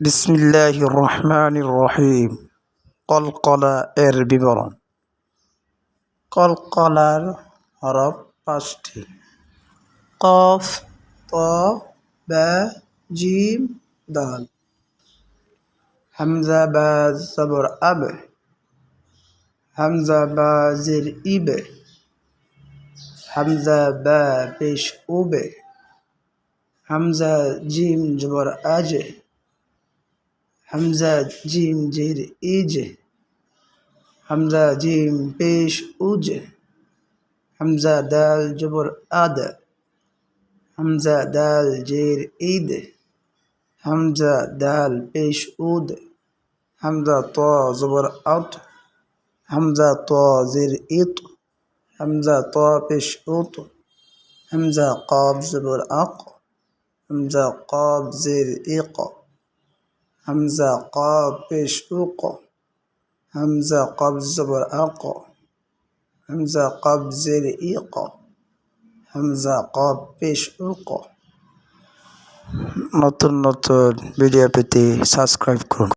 বিসমিল্লাহ রহমান রহিম কলকলা এর বিবরণ কলকলার হরফ পাঁচটি কফ ত বা জিম দাল হামজা বা জবর আব হামজা বা জির ইবে হামজা বা পেশ উবে হামজা জিম জবর আজে حمزة جيم جير إيج حمزة جيم بيش أوج حمزة دال جبر آد. حمزة دال جير إيد. حمزة دال بيش أود. حمزة طا زبر أط حمزة طا زير إيط. حمزة طا بيش أوط. حمزة قاب زبر أق. حمزة قاب زير إيقا হামজা কব পেশ উক হামজা কব জবর আক হামজা কব জের ইক হামজা কব পেশ উক নতুন নতুন ভিডিও পেতে সাবস্ক্রাইব করুন